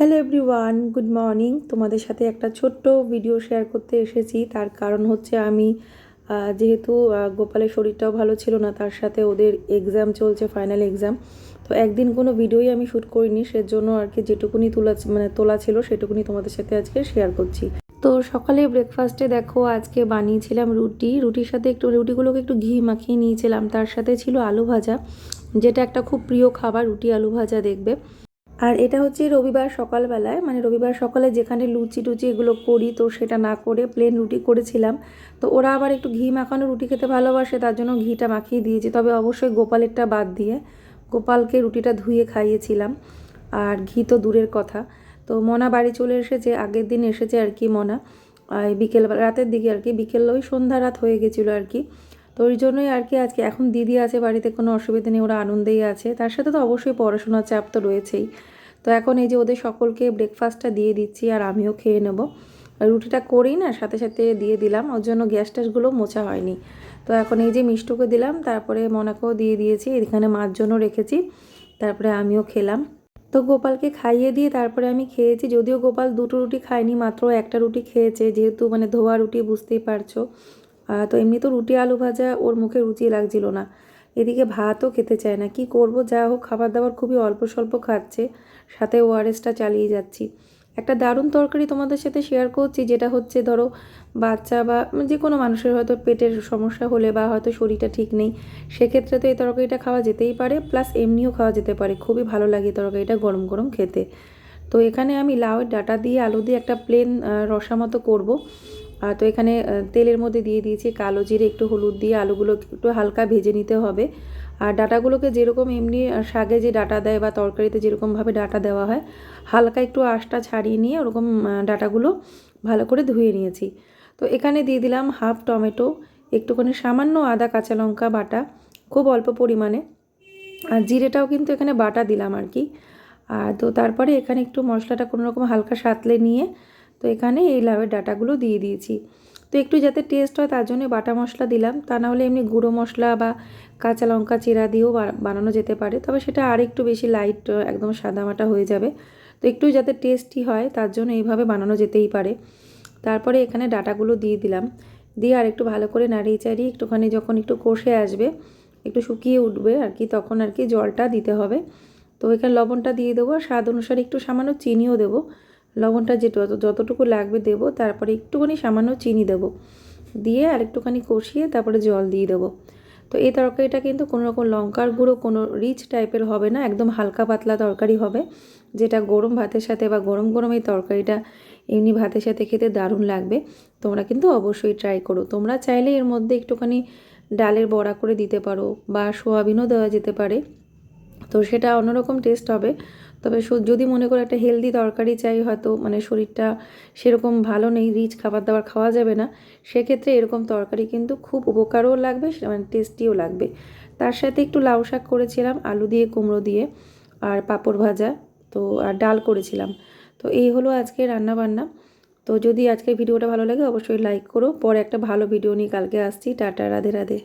Hello everyone good morning তোমাদের সাথে একটা ছোট্ট ভিডিও শেয়ার করতে এসেছি। তার কারণ হচ্ছে আমি যেহেতু গোপালের শরীরটাও ভালো ছিল না, তার সাথে ওদের এক্সাম চলছে ফাইনাল এক্সাম তো একদিন কোনো ভিডিওই আমি শ্যুট করিনি, সেজন্য আর কি যেটুকুনি তোলা মানে তোলা ছিল, সেটুকুনি তোমাদের সাথে আজকে শেয়ার করছি। তো সকালে ব্রেকফাস্টে দেখো, আজকে বানিয়েছিলাম রুটি। রুটির সাথে একটু, রুটিগুলোকে একটু ঘি মাখিয়ে নিয়েছিলাম। তার সাথে ছিল আলু ভাজা, যেটা একটা খুব প্রিয় খাবার, রুটি আলু ভাজা, দেখবে। আর এটা হচ্ছে রবিবার সকালবেলায় মানে রবিবার সকালে যেখানে লুচি টুচি এগুলো করি, তো সেটা না করে প্লেন রুটি করেছিলাম। তো ওরা আবার একটু ঘি মাখানো রুটি খেতে ভালোবাসে, তার জন্য ঘিটা মাখিয়ে দিয়েছি। তবে অবশ্যই গোপালেরটা বাদ দিয়ে গোপালকে রুটিটা ধুয়ে খাইয়েছিলাম। আর ঘি তো দূরের কথা। তো মনা বাড়ি চলে এসেছে, আগের দিন এসেছে আর কি মনা। বিকেল, রাতের দিকে আর কি, বিকেল ওই সন্ধ্যা রাত হয়ে গেছিল আর কি। তো ওই জন্যই আর কি আজকে এখন দিদি আছে বাড়িতে, কোনো অসুবিধা নেই, ওরা আনন্দেই আছে। তার সাথে তো অবশ্যই পড়াশোনার চাপ তো রয়েছেই। তো এখন এই যে ওদের সকলকে ব্রেকফাস্টটা দিয়ে দিচ্ছি আর আমিও খেয়ে নেব। রুটিটা করেই না, সাথে সাথে দিয়ে দিলাম, ওর জন্য গ্যাস ট্যাসগুলো মোছা হয়নি। তো এখন এই যে মিষ্টুকে দিলাম, তারপরে মনাকেও দিয়ে দিয়েছি, এখানে মার জন্য রেখেছি, তারপরে আমিও খেলাম। তো গোপালকে খাইয়ে দিয়ে তারপরে আমি খেয়েছি, যদিও গোপাল দুটো রুটি খায়নি, মাত্র একটা রুটি খেয়েছে, যেহেতু মানে ধোয়া রুটি বুঝতেই পারছ। তো এমনি তো রুটি আলু ভাজা ওর মুখে রুচি লাগছিল না। এদিকে ভাতও খেতে চায় না। কি করব? যা হোক খাবার দাবার খুবই অল্প স্বল্প খাচ্ছে। সাথে ওআরএসটা চালিয়ে যাচ্ছি। একটা দারুণ তরকারি তোমাদের সাথে শেয়ার করছি, যেটা হচ্ছে ধরো বাচ্চা বা যে কোনো মানুষের হয়তো পেটের সমস্যা হলে বা হয়তো শরীরটা ঠিক নেই, সেক্ষেত্রে তো এই তরকারিটা খাওয়া যেতেই পারে প্লাস এমনিও খাওয়া যেতে পারে। খুবই ভালো লাগে তরকারিটা গরম গরম খেতে। তো এখানে আমি লাউয়ের ডাটা দিয়ে, আলু দিয়ে একটা প্লেন রসা মতো করব। তো এখানে তেলের মধ্যে দিয়ে দিয়েছি কালো জিরে, একটু হলুদ দিয়ে আলুগুলো একটু হালকা ভেজে নিতে হবে। আর ডাটাগুলোকে যেরকম এমনি শাকে যে ডাটা দেয় বা তরকারিতে যেরকমভাবে ডাটা দেওয়া হয়, হালকা একটু আঁশটা ছাড়িয়ে নিয়ে ওরকম ডাটাগুলো ভালো করে ধুয়ে নিয়েছি। তো এখানে দিয়ে দিলাম হাফ টমেটো, একটুখানি সামান্য আদা কাঁচা লঙ্কা বাটা, খুব অল্প পরিমাণে। আর জিরেটাও কিন্তু এখানে বাটা দিলাম আর কি। আর তো তারপরে এখানে একটু মশলাটা কোনো রকম হালকা সাঁতলে নিয়ে তো এখানে এই লাউয়ের ডাটাগুলো দিয়ে দিয়েছি। তো একটু যাতে টেস্ট হয় তার জন্য বাটা মশলা দিলাম। তা না হলে এমনি গুঁড়ো মশলা বা কাঁচা লঙ্কা চিরা দিয়েও বানানো যেতে পারে। তবে সেটা আর একটু বেশি লাইট একদম সাদামাটা হয়ে যাবে। তো একটু যাতে টেস্টি হয় তার জন্য এইভাবে বানানো যেতেই পারে। তারপরে এখানে ডাটাগুলো দিয়ে দিলাম। দিয়ে আর একটু ভালো করে নাড়িয়ে চাড়িয়ে একটুখানি যখন একটু কষে আসবে, একটু শুকিয়ে উঠবে আর কি, তখন আর কি জলটা দিতে হবে। তো এখানে লবণটা দিয়ে দেবো আর স্বাদ অনুসারে একটু সামান্য চিনিও দেবো। লবণটা যেটু যতটুকু লাগবে দেবো, তারপরে একটুখানি সামান্য চিনি দেবো। দিয়ে আর একটুখানি কষিয়ে তারপরে জল দিয়ে দেবো। তো এই তরকারিটা কিন্তু কোনো রকম লঙ্কার গুঁড়ো, কোনো রিচ টাইপের হবে না, একদম হালকা পাতলা তরকারি হবে। যেটা গরম ভাতের সাথে বা গরম গরম এই তরকারিটা এমনি ভাতের সাথে খেতে দারুণ লাগবে। তোমরা কিন্তু অবশ্যই ট্রাই করো। তোমরা চাইলে এর মধ্যে একটুখানি ডালের বড়া করে দিতে পারো বা সোয়াবিনও দেওয়া যেতে পারে। তো সেটা অন্যরকম টেস্ট হবে। তবে যদি মনে করো একটা হেলদি তরকারি চাই, হয়তো মানে শরীরটা সেরকম ভালো নেই রিচ খাবার দাবার খাওয়া যাবে না, সেক্ষেত্রে এরকম তরকারি কিন্তু খুব উপকারও লাগবে মানে টেস্টিও লাগবে। তার সাথে একটু লাউ শাক করেছিলাম, আলু দিয়ে, কুমড়ো দিয়ে আর পাঁপড় ভাজা, তো আর ডাল করেছিলাম। তো এই হলো আজকে রান্না বান্না তো যদি আজকের ভিডিওটা ভালো লাগে, অবশ্যই লাইক করো। পরে একটা ভালো ভিডিও নিয়ে কালকে আসছি। টাটা, রাধে রাধে।